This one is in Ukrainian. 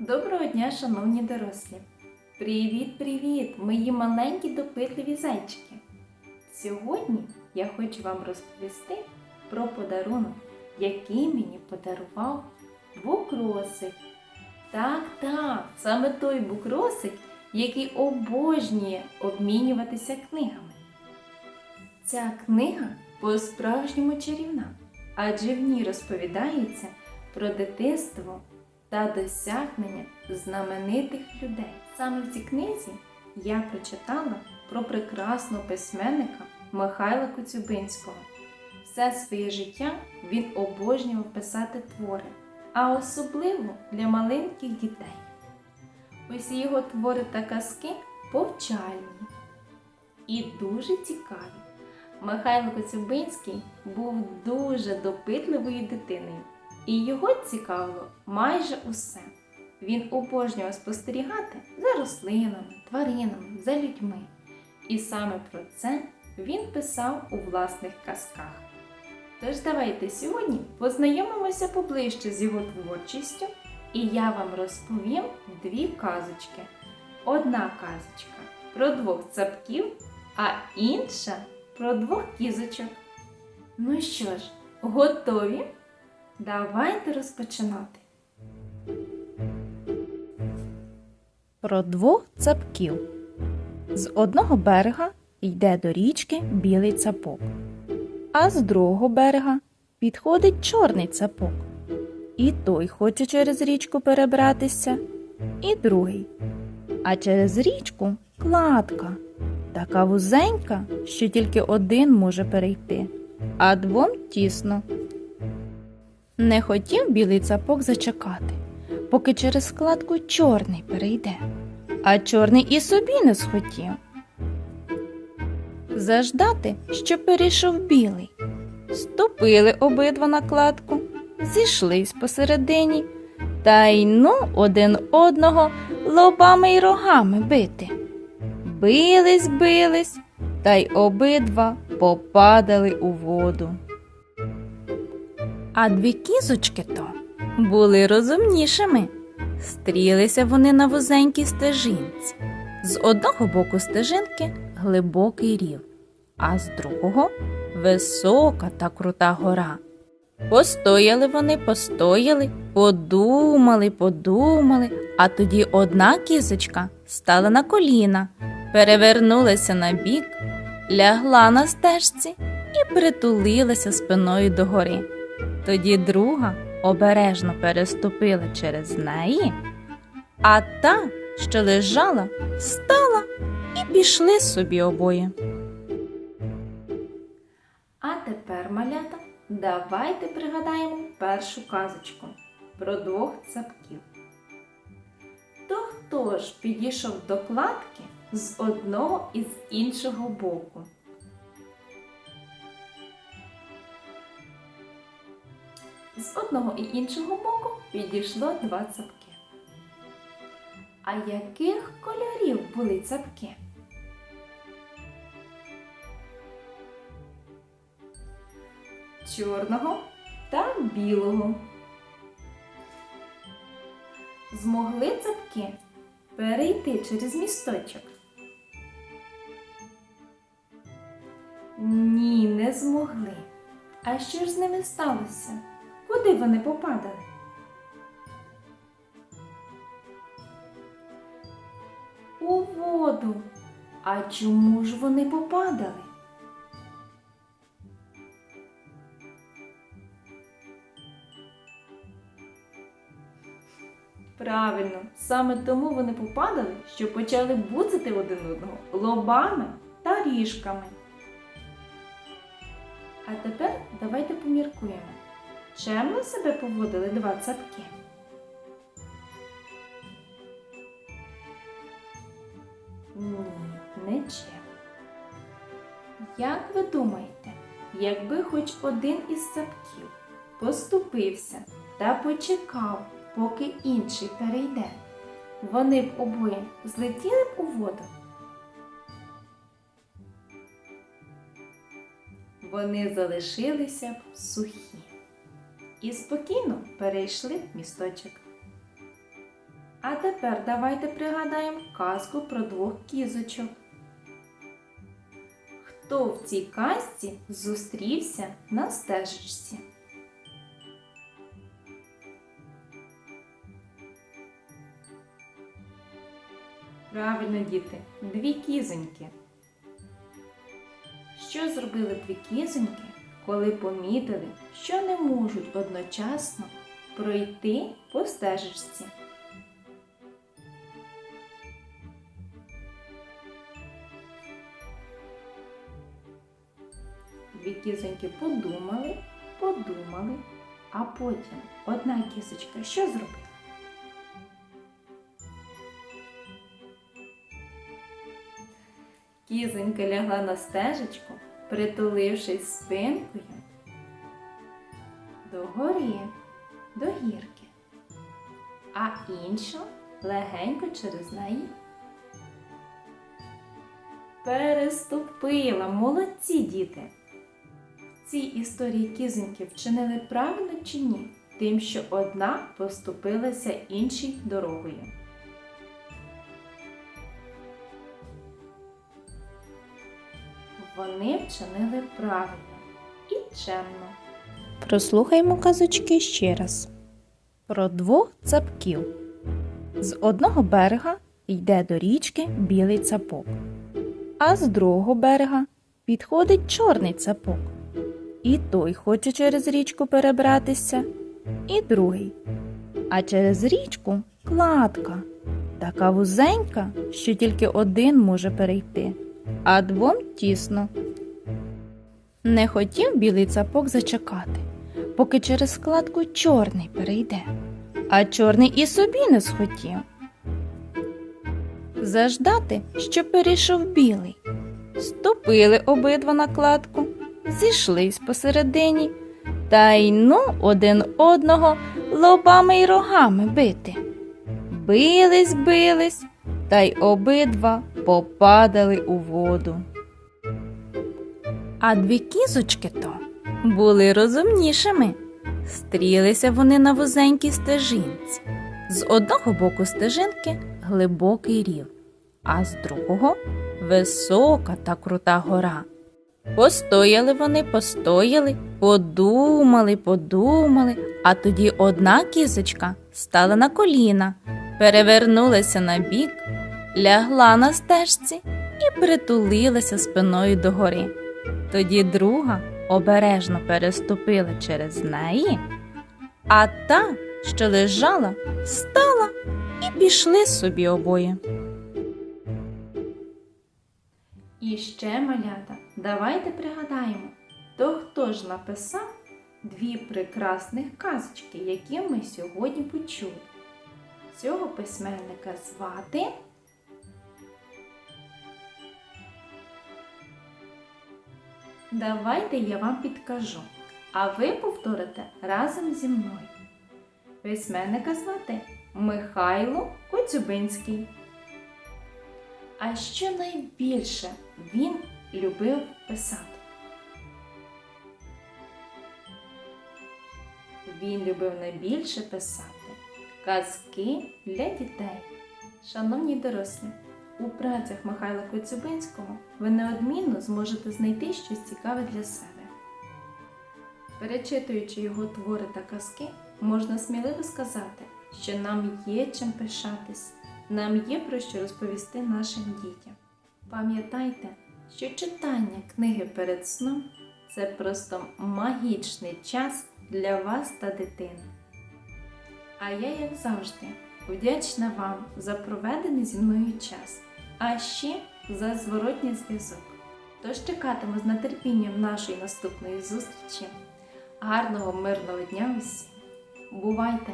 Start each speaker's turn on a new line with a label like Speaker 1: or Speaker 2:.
Speaker 1: Доброго дня, шановні дорослі! Привіт-привіт, мої маленькі допитливі зайчики! Сьогодні я хочу вам розповісти про подарунок, який мені подарував букросик. Так, так, саме той букросик, який обожнює обмінюватися книгами. Ця книга по-справжньому чарівна, адже в ній розповідається про дитинство та досягнення знаменитих людей. Саме в цій книзі я прочитала про прекрасного письменника Михайла Коцюбинського. Все своє життя він обожнював писати твори, а особливо для маленьких дітей. Усі його твори та казки повчальні і дуже цікаві. Михайло Коцюбинський був дуже допитливою дитиною, і його цікавило майже усе. Він обожнював спостерігати за рослинами, тваринами, за людьми. І саме про це він писав у власних казках. Тож давайте сьогодні познайомимося поближче з його творчістю, і я вам розповім дві казочки. Одна казочка про двох цапків, а інша про двох кізочок. Ну що ж, готові? Давайте розпочинати.
Speaker 2: Про двох цапків. З одного берега йде до річки білий цапок, а з другого берега підходить чорний цапок. І той хоче через річку перебратися, і другий. А через річку кладка, така вузенька, що тільки один може перейти, а двом тісно. Не хотів білий цапок зачекати, поки через складку чорний перейде, а чорний і собі не схотів. Заждати, що перейшов білий. Ступили обидва на кладку, зійшлись посередині, та й ну один одного лобами й рогами бити. Бились, бились, та й обидва попадали у воду. А дві кізочки то були розумнішими. Стрілися вони на вузенькій стежинці. З одного боку стежинки глибокий рів, а з другого висока та крута гора. Постояли вони, постояли, подумали, подумали, а тоді одна кізочка стала на коліна, перевернулася на бік, лягла на стежці і притулилася спиною до гори. Тоді друга обережно переступила через неї, а та, що лежала, встала і пішли собі обоє.
Speaker 1: А тепер, малята, давайте пригадаємо першу казочку про двох цапків. То хто ж підійшов до кладки з одного і з іншого боку? З одного і іншого боку підійшло два цапки. А яких кольорів були цапки? чорного та білого. Змогли цапки перейти через місточок? Ні, не змогли. А що ж з ними сталося? Куди вони попадали? У воду. А чому ж вони попадали? Правильно, саме тому вони попадали, що почали буцати один одного лобами та ріжками. А тепер давайте поміркуємо, чемно себе поводили два цапки. Ні, не чемно. Як ви думаєте, якби хоч один із цапків поступився та почекав, поки інший перейде, вони б обоє злетіли б у воду? Вони залишилися б сухі і спокійно перейшли місточок. А тепер давайте пригадаємо казку про двох кізочок. Хто в цій казці зустрівся на стежечці? Правильно, діти, дві кізоньки. Що зробили дві кізоньки, коли помітили, що не можуть одночасно пройти по стежечці? Дві кізоньки подумали, подумали, а потім одна кізочка що зробила? Кізонька лягла на стежечку, притулившись спинкою до гори, до гірки, а інша легенько через неї переступила. Молодці діти! В цій історії кізоньки вчинили правильно чи ні? Тим, що одна поступилася іншій дорогою. Вони вчинили правильно і чемно.
Speaker 2: Прослухаймо казочки ще раз. Про двох цапків. З одного берега йде до річки білий цапок, а з другого берега підходить чорний цапок. І той хоче через річку перебратися, і другий. А через річку кладка, така вузенька, що тільки один може перейти, а двом тісно. Не хотів білий цапок зачекати, поки через складку чорний перейде, а чорний і собі не схотів. Заждати, що перейшов білий. Ступили обидва на кладку, зійшлись посередині, та й ну один одного лобами й рогами бити. Бились, бились, та й обидва попадали у воду. А дві кізочки то були розумнішими. Стрілися вони на вузенькій стежинці. З одного боку стежинки глибокий рів, а з другого висока та крута гора. Постояли вони, постояли, подумали, подумали, а тоді одна кізочка стала на коліна, перевернулася на бік, лягла на стежці і притулилася спиною до гори. Тоді друга обережно переступила через неї, а та, що лежала, встала і пішли собі обоє.
Speaker 1: І ще, малята, давайте пригадаємо, то хто ж написав дві прекрасних казочки, які ми сьогодні почули. Цього письменника звати Давайте я вам підкажу, а ви повторите разом зі мною. Письменника звати Михайло Коцюбинський. А що найбільше він любив писати? Він любив найбільше писати казки для дітей. Шановні дорослі, у працях Михайла Коцюбинського ви неодмінно зможете знайти щось цікаве для себе. Перечитуючи його твори та казки, можна сміливо сказати, що нам є чим пишатись, нам є про що розповісти нашим дітям. Пам'ятайте, що читання книги перед сном це просто магічний час для вас та дитини. А я, як завжди, вдячна вам за проведений зі мною час, а ще за зворотній зв'язок. Тож чекатиму з нетерпінням нашої наступної зустрічі. Гарного мирного дня усім! Бувайте!